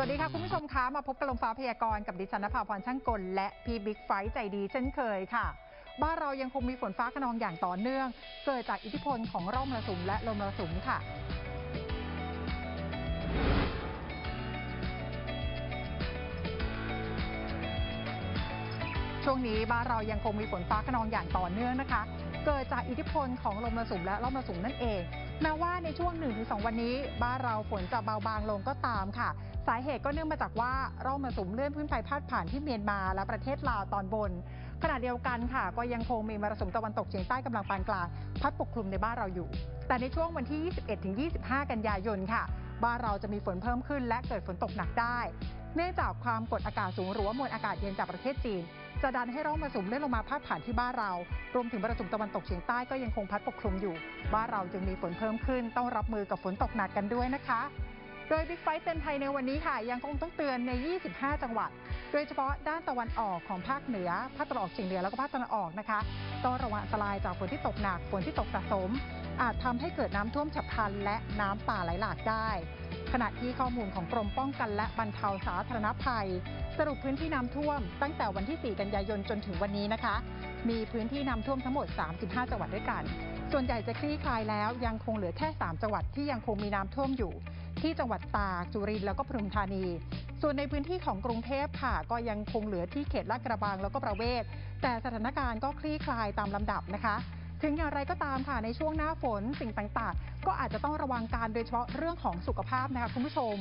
สวัสดีค่ะคุณผู้ชมคะมาพบกับลมฟ้าพยากรณ์กับดิฉันนภาพรช่างกล และพี่บิ๊กไฟใจดีเช่นเคยค่ะ บ้านเรายังคงมีฝนฟ้าขนองอย่างต่อเนื่อง เกิดจากอิทธิพลของร่องมรสุมและลมมรสุมค่ะช่วงนี้บ้านเรายังคงมีฝนฟ้าขนองอย่างต่อเนื่องนะคะ เกิดจากอิทธิพลของลมมรสุมและร่องมรสุมนั่นเอง แม้ว่าในช่วง 1-2 วันนี้ บ้านเราฝนจะเบาบางลงก็ตามค่ะ สาเหตุก็เนื่องมาจากว่าร่องมรสุมเลื่อนพื้นไปพาดผ่านที่เมียนมาและประเทศลาวตอนบน ขณะเดียวกันค่ะ ก็ยังคงมีมรสุมตะวันตกเฉียงใต้กำลังปานกลางพัดปกคลุมในบ้านเราอยู่ แต่ในช่วงวันที่ 21-25 กันยายนค่ะ บ้านเราจะมีฝนเพิ่มขึ้น และเกิดฝนตกหนักได้ เนื่องจากความกดอากาศสูงหรือว่ามวลอากาศเย็นจากประเทศจีน จะดันให้ร่องมรสุมเลื่อนลงมาพาดผ่านที่บ้านเรา รวมถึงมรสุมตะวันตกเฉียงใต้ก็ยังคงพัดปกคลุมอยู่ บ้านเราจึงมีฝนเพิ่มขึ้น ต้องรับมือกับฝนตกหนักกันด้วยนะคะ โดยบิ๊กไฟท์เตือนภัยในวันนี้ค่ะ ยังคงต้องเตือนใน 25 จังหวัด โดยเฉพาะด้านตะวันออกของภาคเหนือ ภาคตะวันออกเฉียงเหนือแล้วก็ภาคตะวันออกนะคะ ต้องระวังอันตรายจากฝนที่ตกหนัก ฝนที่ตกสะสม อาจทำให้เกิดน้ำท่วมฉับพลันและน้ำป่าไหลหลากได้ ขณะที่ข้อมูลของกรมป้องกันและบรรเทาสาธารณภัย สรุปพื้นที่น้ำท่วม ตั้งแต่วันที่ 4 กันยายนจนถึงวันนี้นะคะ มีพื้นที่น้ำท่วมทั้งหมด 35 จังหวัดด้วยกัน ส่วนใหญ่จะคลี่คลายแล้วยังคงเหลือแค่ 3 จังหวัดที่ยังคงมีน้ำท่วมอยู่ ที่จังหวัดตากจุรินทร์แล้วก็ปทุมธานี ส่วนในพื้นที่ของกรุงเทพค่ะ ก็ยังคงเหลือที่เขตลาดกระบังแล้วก็ประเวศแต่สถานการณ์ก็คลี่คลายตามลำดับนะคะ ถึงอย่างไรก็ตามค่ะในช่วงหน้าฝนสิ่งต่างๆ ก็อาจจะต้องระวังการโดยเฉพาะเรื่องของสุขภาพนะคะคุณผู้ชม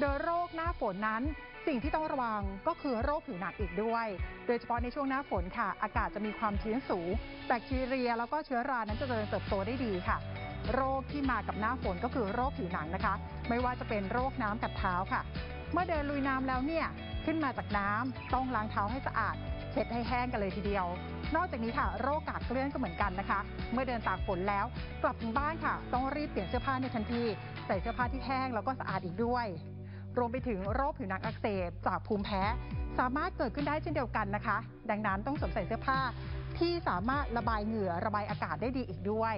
โดยโรคหน้าฝนนั้น สิ่งที่ต้องระวังก็คือโรคผิวหนักอีกด้วย โดยเฉพาะในช่วงหน้าฝนค่ะ อากาศจะมีความชื้นสูง แบคทีเรีย แล้วก็เชื้อรานั้นจะเจริญเติบโตได้ดีค่ะ โรคที่มากับหน้าฝนก็คือโรคผิวหนังนะคะ ไม่ว่าจะเป็นโรคน้ำกัดเท้าค่ะ เมื่อเดินลุยน้ำแล้วเนี่ย ขึ้นมาจากน้ำต้องล้างเท้าให้สะอาด เช็ดให้แห้งกันเลยทีเดียว นอกจากนี้ค่ะ โรคกากเกลื่อนก็เหมือนกันนะคะ เมื่อเดินตากฝนแล้ว กลับถึงบ้านค่ะ ต้องรีบเปลี่ยนเสื้อผ้าในทันที ใส่เสื้อผ้าที่แห้งแล้วก็สะอาดอีกด้วย รวมไปถึงโรคผิวหนังอักเสบจากภูมิแพ้ สามารถเกิดขึ้นได้เช่นเดียวกันนะคะ ดังนั้นต้องสวมใส่เสื้อผ้าที่สามารถระบายเหงื่อระบายอากาศได้ดีอีกด้วย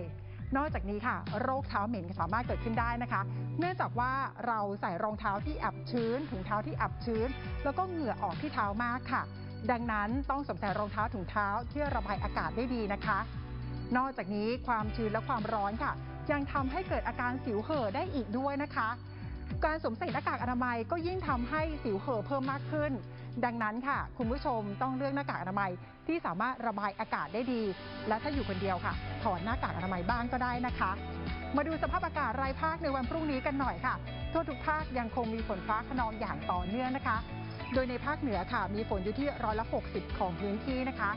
นอกจากนี้ค่ะ โรคเท้าเหม็นสามารถเกิดขึ้นได้นะคะ เนื่องจากว่าเราใส่รองเท้าที่อับชื้นถุงเท้าที่อับชื้น แล้วก็เหงื่อออกที่เท้ามากค่ะ ดังนั้นต้องสวมใส่รองเท้าถุงเท้าที่ระบายอากาศได้ดีนะคะ นอกจากนี้ความชื้นและความร้อนค่ะ ยังทำให้เกิดอาการสิวเห่อได้อีกด้วยนะคะ การสวมใส่หน้ากากอนามัยก็ยิ่งทำให้สิวเห่อเพิ่มมากขึ้น ดังนั้นค่ะ คุณผู้ชมต้องเลือกหน้ากากอนามัยที่สามารถระบายอากาศได้ดี และถ้าอยู่คนเดียวค่ะ ถอดหน้ากากอนามัยบ้างก็ได้นะคะ มาดูสภาพอากาศรายภาคในวันพรุ่งนี้กันหน่อยค่ะ ทั่วทุกภาคยังคงมีฝนฟ้าขนองอย่างต่อเนื่องนะคะ โดยในภาคเหนือค่ะมีฝนอยู่ที่ร้อยละ 60 ของพื้นที่นะคะ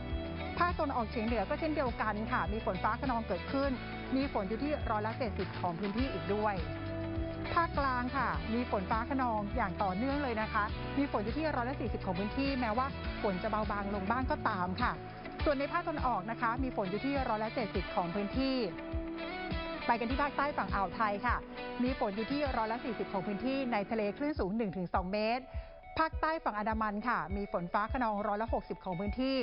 ภาคตะวันออกเฉียงเหนือก็เช่นเดียวกันค่ะ มีฝนฟ้าขนองเกิดขึ้น มีฝนอยู่ที่ร้อยละ 70 ของพื้นที่อีกด้วย ภาคกลางค่ะ มีฝนฟ้าขนองอย่างต่อเนื่องเลยนะคะ มีฝนอยู่ที่ร้อยละ40ของพื้นที่แม้ว่าฝนจะเบาบางลงบ้างก็ตามค่ะ ส่วนในภาคตะวันออกนะคะ มีฝนอยู่ที่ร้อยละ70ของพื้นที่ ไปกันที่ภาคใต้ฝั่งอ่าวไทยค่ะ มีฝนอยู่ที่ร้อยละ40 ของพื้นที่ในทะเลคลื่นสูง 1-2 เมตรภาคใต้ฝั่งอันดามันค่ะ มีฝนฟ้าขนองร้อยละ 60 ของพื้นที่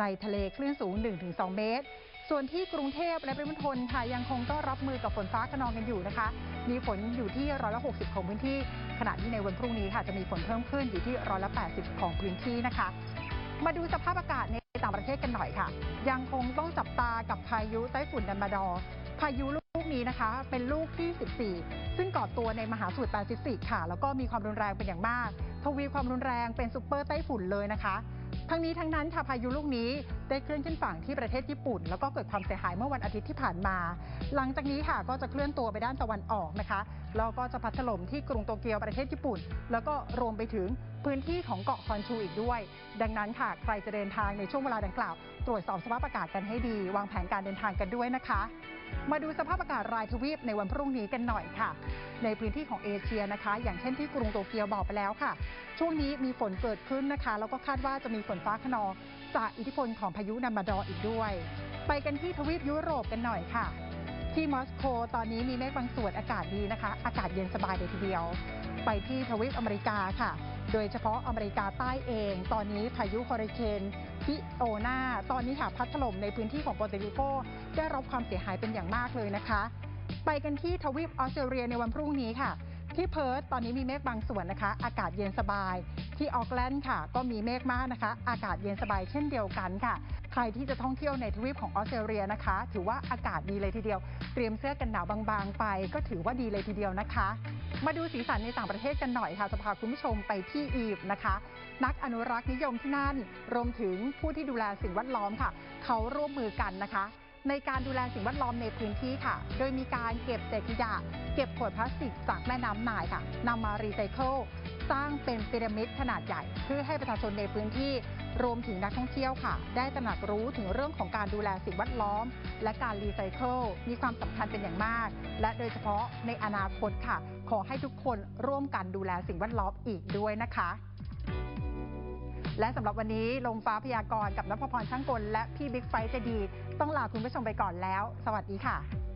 ในทะเลคลื่นสูง 1-2 เมตร ส่วนที่กรุงเทพและปริมณฑลค่ะยังคงต้องรับมือกับฝนฟ้าขนองกันอยู่นะคะ มีฝนอยู่ที่ร้อยละ 60 ของพื้นที่ ขณะที่ในวันพรุ่งนี้ค่ะจะมีฝนเพิ่มขึ้นอยู่ที่ร้อยละ 80 ของพื้นที่นะคะ มาดูสภาพอากาศในต่างประเทศกันหน่อยค่ะ ยังคงต้องจับตากับพายุไต้ฝุ่นดันมาดอ พายุลูกนี้นะคะ เป็นลูกที่ 14 ซึ่งก่อตัวในมหาสมุทรแปซิฟิกค่ะ แล้วก็มีความรุนแรงเป็นอย่างมาก ทวีความรุนแรงเป็นซุปเปอร์ไต้ฝุ่นเลยนะคะ ทั้งนี้ทั้งนั้นค่ะพายุลูกนี้ได้เคลื่อนขึ้นฝั่งที่ประเทศญี่ปุ่น แล้วก็เกิดความเสียหายเมื่อวันอาทิตย์ที่ผ่านมา หลังจากนี้ค่ะก็จะเคลื่อนตัวไปด้านตะวันออกนะคะแล้วก็จะพัดถล่มที่กรุงโตเกียวประเทศญี่ปุ่น แล้วก็รวมไปถึงพื้นที่ของเกาะคอนชูอีกด้วย ดังนั้นค่ะใครจะเดินทางในช่วงเวลาดังกล่าว ตรวจสอบสภาพอากาศกันให้ดี วางแผนการเดินทางกันด้วยนะคะ มาดูสภาพอากาศรายทวีปในวันพรุ่งนี้กันหน่อยค่ะ ในพื้นที่ของเอเชียนะคะ อย่างเช่นที่กรุงโตเกียวบอกไปแล้วค่ะ ช่วงนี้มีฝนเกิดขึ้นนะคะ แล้วก็คาดว่าจะมีฝนฟ้าขนองจากอิทธิพลของพายุนันมาดอร์อีกด้วย ไปกันที่ทวีปยุโรปกันหน่อยค่ะ ที่มอสโกตอนนี้มีเมฆบางส่วนอากาศดีนะคะ อากาศเย็นสบายเลยทีเดียว ไปที่ทวีปอเมริกาค่ะ โดยเฉพาะอเมริกาใต้เอง ตอนนี้พายุฮอริเคนฟิโอนาตอนนี้ค่ะพัดถล่มในพื้นที่ของโปรตุเกโกได้รับความเสียหายเป็นอย่างมากเลยนะคะ ไปกันที่ทวีปออสเตรเลียในวันพรุ่งนี้ค่ะ ที่เพิร์ตตอนนี้มีเมฆบางส่วนนะคะ อากาศเย็นสบาย ที่ออกแลนด์ค่ะ ก็มีเมฆมากนะคะ อากาศเย็นสบายเช่นเดียวกันค่ะ ใครที่จะท่องเที่ยวในทวีปของออสเตรเลียนะคะ ถือว่าอากาศดีเลยทีเดียว เตรียมเสื้อกันหนาวบางๆ ไป ก็ถือว่าดีเลยทีเดียวนะคะ มาดูสีสันในต่างประเทศกันหน่อยค่ะ จะพาคุณผู้ชมไปที่อียิปต์นะคะ นักอนุรักษ์นิยมที่นั่น รวมถึงผู้ที่ดูแลสิ่งแวดล้อมค่ะ เขาร่วมมือกันนะคะ ในการดูแลสิ่งแวดล้อมในพื้นที่ค่ะ โดยมีการเก็บเศษขยะ เก็บขวดพลาสติกจากแม่น้ำนายค่ะนำมารีไซเคิลสร้างเป็นพีระมิดขนาดใหญ่ เพื่อให้ประชาชนในพื้นที่รวมถึงนักท่องเที่ยวค่ะ ได้ตระหนักรู้ถึงเรื่องของการดูแลสิ่งแวดล้อม และการรีไซเคิลมีความสำคัญเป็นอย่างมาก และโดยเฉพาะในอนาคตค่ะ ขอให้ทุกคนร่วมกันดูแลสิ่งแวดล้อมอีกด้วยนะคะ และสำหรับวันนี้ลมฟ้าพยากรณ์กับนภพรช่างกลและพี่บิ๊กไฟท์ใจะดี ต้องลาคุณผู้ชมไปก่อนแล้ว สวัสดีค่ะ